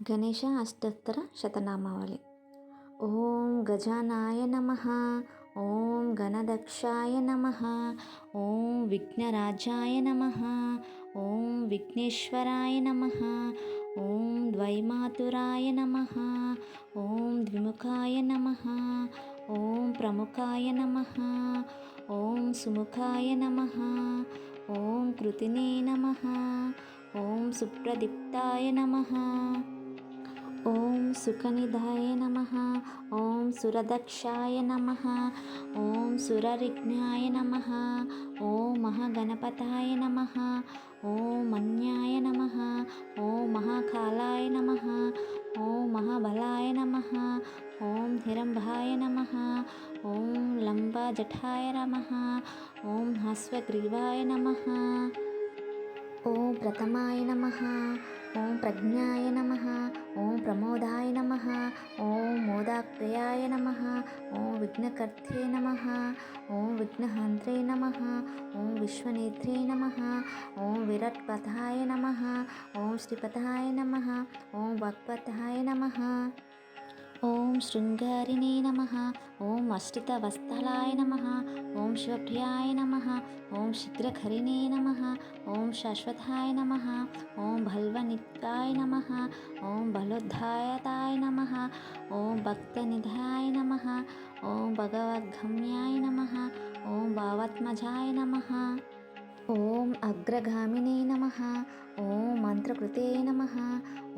గణేష అష్టోత్తర శతనామావళి. ఓం గజానాయ నమ ఓం గణదక్షాయ నమ ఓం విఘ్నరాజాయ నమ ఓం విఘ్నేశ్వరాయ నమ ఓం ద్వైమాతురాయ నమ ఓం ద్విముఖాయ నమ ఓం ప్రముఖాయ నమ ఓం సుముఖాయ నమ ఓం కృతినే నమ ఓం సుప్రదీప్తాయ నమ. ఓం సుఖనిధాయ నమ ఓం సురదక్షాయ నమ ఓం సురరిజ్ఞాయ నమ ఓం మహాగణపతాయ నమ ఓం మన్యాయ నమ ఓం మహాకాలాయ నమ ఓం మహాబలాయ నమ ఓం హిరంభాయ నమ ఓం లంబజఠాయ నమ ఓం హాస్వగ్రీవాయ నమ ఓం ప్రథమాయ నమ ఓం ప్రజ్ఞాయ నమ ఓం ప్రమోదాయ నమ. ఓం మోదాక్రయాయ నమ. ఓం విఘ్నకర్తే నమ. ఓం విఘ్నహంత్రే నమ. ఓం విశ్వనేత్రే నమ. ఓం విరట్పథాయ నమ. ఓం శ్రీపథాయ నమ. ఓం వక్పథాయ నమ. ఓం శృంగారిణే నమ ఓం అష్టిత వస్తలాయ నమ ఓం శివప్రియాయ నమ ఓం శీఘ్రఖరిణే నమ ఓం శాశ్వతాయ నమ ఓం భల్వనిత్యాయ నమ ఓం బలోద్ధాయతాయ నమ ఓం భక్తనిధాయ నమ ఓం భగవద్గమ్యాయ నమ ఓం భావాత్మజాయ నమ. ఓం అగ్రగామినే నమ. ఓం మంత్రకృతే నమ.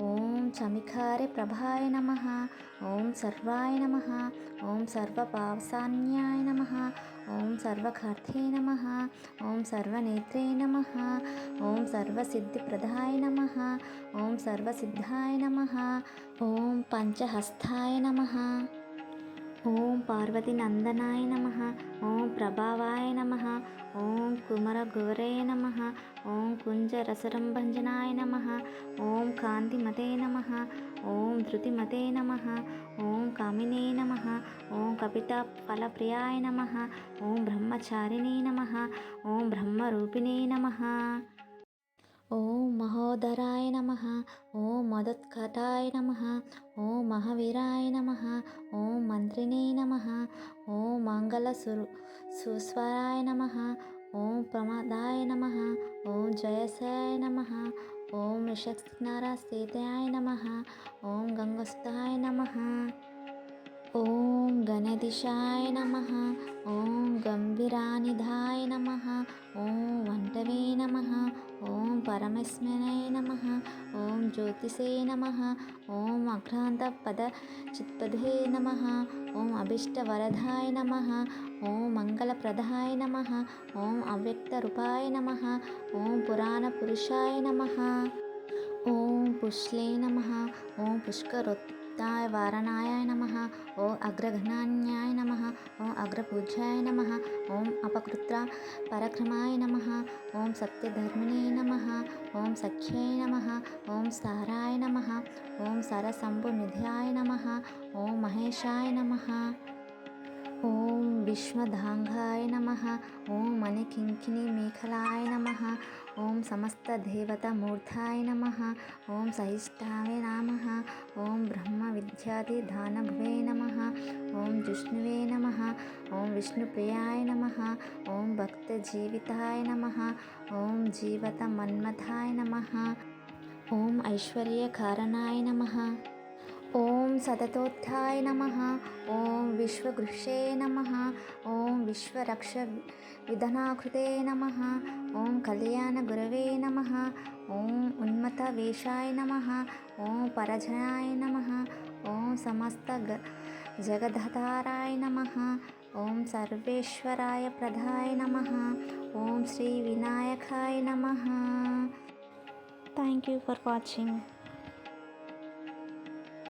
ఓం చమికారే ప్రభాయ నమ. ఓం సర్వాయ నమ. ఓం సర్వపావసాన్యాయ నమ. ఓం సర్వకార్థే నమ. ఓం సర్వనేత్రే నమ. ఓం సర్వసిద్ధిప్రదాయ నమ. ఓం సర్వసిద్ధాయ నమ. ఓం పంచహస్తాయ నమ. ఓం పార్వతి నందనాయ నమ. ఓం ప్రభావాయ నమ. ఓం కుమర కుమరగౌరే నమ. ఓం కుంజరసరంభంజనాయ నమ. ఓం కాంతిమతే నమ. ఓం ధృతిమతే నమ. ఓం కామినే నమ. ఓం కపితఫలప్రియాయ నమ. ఓం బ్రహ్మచారిణే నమ. ఓం బ్రహ్మరూపిణే నమ. ఓం మహోదరాయ నమ. ఓం మదత్కటాయ నమ. ఓం మహావీరాయ నమ. ఓం మంత్రినే నమ. ఓం మంగళ సురు సుస్వరాయ నమ. ఓం ప్రమాదాయ నమ. ఓం జయసాయ నమ. ఓం ఋషక్నరస్థితాయ నమ. ఓం గంగస్థాయ నమ. ఓం గణదిశాయ నమ ఓం గంభీరానిధాయ నమ ఓం వంటవే నమ ఓం పరమస్మనే నమ ఓం జ్యోతిషే నమ ఓం అఘ్రాంతపద చిత్పదే నమ ఓం అభిష్టవరదాయ నమ ఓం మంగళప్రదాయ నమ ఓం అవ్యక్తరూపాయ నమ ఓం పురాణపురుషాయ నమ ఓం పుష్లే నమ ఓం పుష్కరోత్ తాయ వారణాయ నమ ఓం అగ్రఘనాన్యాయ నమ ఓం అగ్రపూజ్యాయ నమ ఓం అపకృత్ర పరక్రమాయ నమ ఓం సత్యధర్మిణే నమ ఓం సఖ్యై నమ ఓం సారాయ నమ ఓం సరసంభునిధ్యాయ నమ ఓం మహేశాయ నమ ఓం విశ్వధాంగాయ నమ. ఓం మణికింకిణి మేఖలాయ నమ. ఓం సమస్తదేవతమూర్ధాయ నమ. ఓం సహిష్టావే నమ. ఓం బ్రహ్మ విద్యాది దానభువే నమ. ఓం జిష్ణువే నమ. ఓం విష్ణుప్రియాయ నమ. ఓం భక్తజీవితాయ నమ. ఓం జీవత మన్మథాయ నమ. ఓం ఐశ్వర్యకారణాయ నమ. ఓం సతతోత్థాయ నమ ఓం విశ్వగృహే నమ ఓం విశ్వరక్ష విధనాకృతే నమ ఓం కళ్యాణగురవే నమ ఓం ఉన్మతవేషాయ నమ ఓం పరజనాయ నమ ఓం సమస్త జగద్ధారాయ నమ ఓం సర్వేశ్వరాయ ప్రదాయ నమ ఓం శ్రీ వినాయకాయ నమ థ్యాంక్ యూ ఫర్ వాచింగ్